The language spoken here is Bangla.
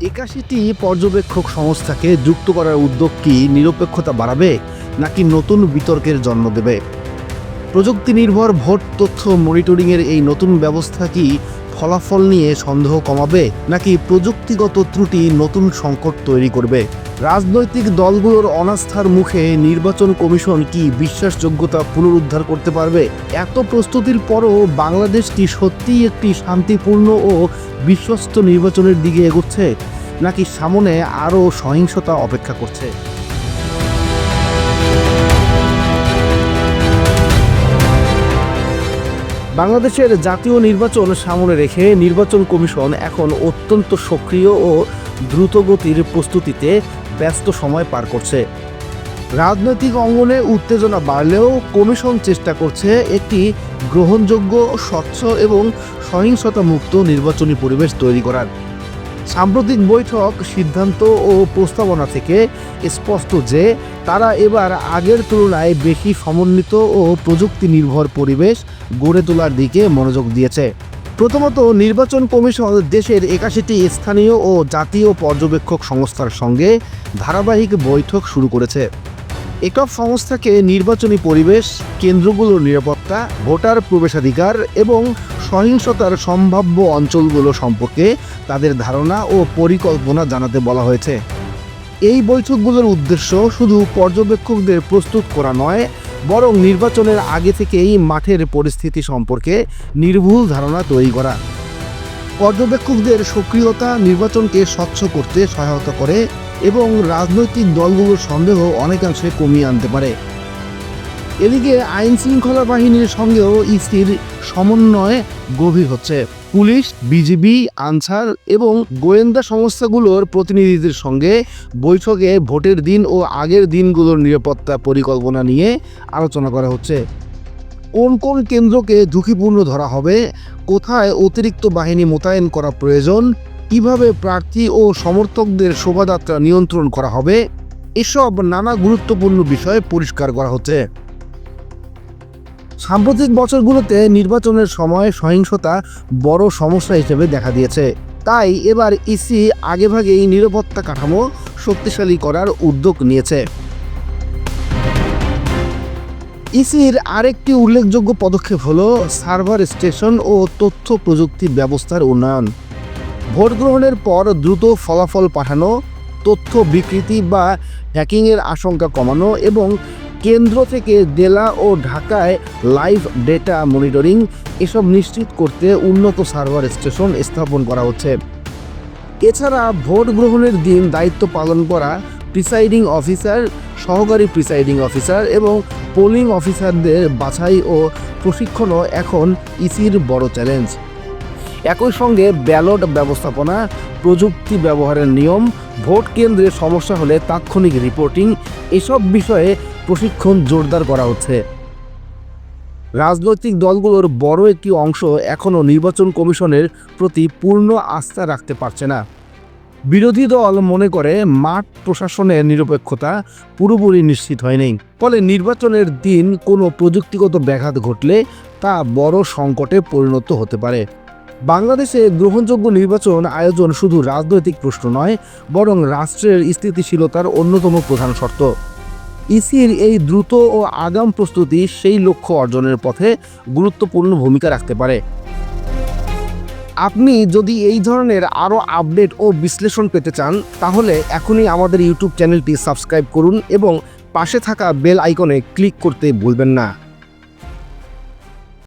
একাশিটি পর্যবেক্ষক সংস্থাকে যুক্ত করার উদ্যোগ কি নিরপেক্ষতা বাড়াবে নাকি নতুন বিতর্কের জন্ম দেবে? প্রযুক্তি নির্ভর ভোট তথ্য মনিটরিংয়ের এই নতুন ব্যবস্থা কি ফলাফল নিয়ে সন্দেহ কমাবে নাকি প্রযুক্তিগত ত্রুটি নতুন সংকট তৈরি করবে? রাজনৈতিক দলগুলোর অনাস্থার মুখে নির্বাচন কমিশন কি বিশ্বাসযোগ্যতা পুনরুদ্ধার করতে পারবে? এত প্রস্তুতির পরও বাংলাদেশ কি সত্যিই একটি শান্তিপূর্ণ ও বিশ্বস্ত নির্বাচনের দিকে এগোচ্ছে? নাকি সামনে আরও সহিংসতা অপেক্ষা করছে? বাংলাদেশের জাতীয় নির্বাচন সামনে রেখে নির্বাচন কমিশন এখন অত্যন্ত সক্রিয় ও দ্রুতগতির প্রস্তুতিতে ব্যস্ত সময় পার করছে। রাজনৈতিক অঙ্গনে উত্তেজনা বাড়লেও কমিশন চেষ্টা করছে একটি গ্রহণযোগ্য, স্বচ্ছ এবং সহিংসতা মুক্ত নির্বাচনী পরিবেশ তৈরি করার। সাম্প্রতিক বৈঠক, সিদ্ধান্ত ও প্রস্তাবনা থেকে স্পষ্ট যে তারা এবার আগের তুলনায় বেশি সমন্বিত ও প্রযুক্তি নির্ভর পরিবেশ গড়ে তোলার দিকে মনোযোগ দিয়েছে। প্রথমত, নির্বাচন কমিশন দেশের একাশিটি স্থানীয় ও জাতীয় পর্যবেক্ষক সংস্থার সঙ্গে ধারাবাহিক বৈঠক শুরু করেছে। একক সংস্থাকে নির্বাচনী পরিবেশ, কেন্দ্রগুলোর নিরাপত্তা, ভোটার প্রবেশাধিকার এবং সহিংসতার সম্ভাব্য অঞ্চলগুলো সম্পর্কে তাদের ধারণা ও পরিকল্পনা জানাতে বলা হয়েছে। এই বৈঠকগুলোর উদ্দেশ্য শুধু পর্যবেক্ষকদের প্রস্তুত করা নয়, বরং নির্বাচনের আগে থেকেই মাঠের পরিস্থিতি সম্পর্কে নির্ভুল ধারণা তৈরি করা। পর্যবেক্ষকদের সক্রিয়তা নির্বাচনকে স্বচ্ছ করতে সহায়তা করে এবং রাজনৈতিক দলগুলোর সন্দেহ অনেকাংশে কমিয়ে আনতে পারে। এদিকে আইন শৃঙ্খলা বাহিনীর সঙ্গেও ইসির সমন্বয় গভীর হচ্ছে। পুলিশ, বিজিবি, আনসার এবং গোয়েন্দা সংস্থাগুলোর প্রতিনিধিদের সঙ্গে বৈঠকে ভোটের দিন ও আগের দিনগুলোর নিরাপত্তা পরিকল্পনা নিয়ে আলোচনা করা হচ্ছে। কোন কোন কেন্দ্রকে ঝুঁকিপূর্ণ ধরা হবে, কোথায় অতিরিক্ত বাহিনী মোতায়েন করা প্রয়োজন, কীভাবে প্রার্থী ও সমর্থকদের শোভাযাত্রা নিয়ন্ত্রণ করা হবে, এসব নানা গুরুত্বপূর্ণ বিষয় পরিষ্কার করা হচ্ছে। সাম্প্রতিক বছরগুলোতে নির্বাচনের সময় সহিংসতা বড় সমস্যা হিসেবে দেখা দিয়েছে। তাই এবার ইসি আগেভাগেই নিরাপত্তা কাঠামো শক্তিশালী করার উদ্যোগ নিয়েছে। ইসির আরেকটি উল্লেখযোগ্য পদক্ষেপ হলো সার্ভার স্টেশন ও তথ্য প্রযুক্তি ব্যবস্থার উন্নয়ন। ভোট গ্রহণের পর দ্রুত ফলাফল পাঠানো, তথ্য বিকৃতি বা হ্যাকিংয়ের আশঙ্কা কমানো এবং কেন্দ্র থেকে জেলা ও ঢাকায় লাইভ ডেটা মনিটরিং, এসব নিশ্চিত করতে উন্নত সার্ভার স্টেশন স্থাপন করা হচ্ছে। এছাড়া ভোট গ্রহণের দিন দায়িত্ব পালন করা প্রিসাইডিং অফিসার, সহকারী প্রিসাইডিং অফিসার এবং পোলিং অফিসারদের বাছাই ও প্রশিক্ষণও এখন ইসির বড় চ্যালেঞ্জ। একই সঙ্গে ব্যালট ব্যবস্থাপনা, প্রযুক্তি ব্যবহারের নিয়ম, ভোট কেন্দ্রে সমস্যা হলে তাৎক্ষণিক রিপোর্টিং, এসব বিষয়ে প্রশিক্ষণ জোরদার করা হচ্ছে। রাজনৈতিক দলগুলোর বড় একটি অংশ এখনও নির্বাচন কমিশনের প্রতি পূর্ণ আস্থা রাখতে পারছে না। বিরোধী দল মনে করে মাঠ প্রশাসনের নিরপেক্ষতা পুরোপুরি নিশ্চিত হয়নি। ফলে নির্বাচনের দিন কোনো প্রযুক্তিগত ব্যাঘাত ঘটলে তা বড় সংকটে পরিণত হতে পারে। বাংলাদেশে গ্রহণযোগ্য নির্বাচন আয়োজন শুধু রাজনৈতিক প্রশ্ন নয়, বরং রাষ্ট্রের স্থিতিশীলতার অন্যতম প্রধান শর্ত। ইসির এই দ্রুত ও আগাম প্রস্তুতি সেই লক্ষ্য অর্জনের পথে গুরুত্বপূর্ণ ভূমিকা রাখতে পারে। আপনি যদি এই ধরনের আরও আপডেট ও বিশ্লেষণ পেতে চান, তাহলে এখনই আমাদের ইউটিউব চ্যানেলটি সাবস্ক্রাইব করুন এবং পাশে থাকা বেল আইকনে ক্লিক করতে ভুলবেন না।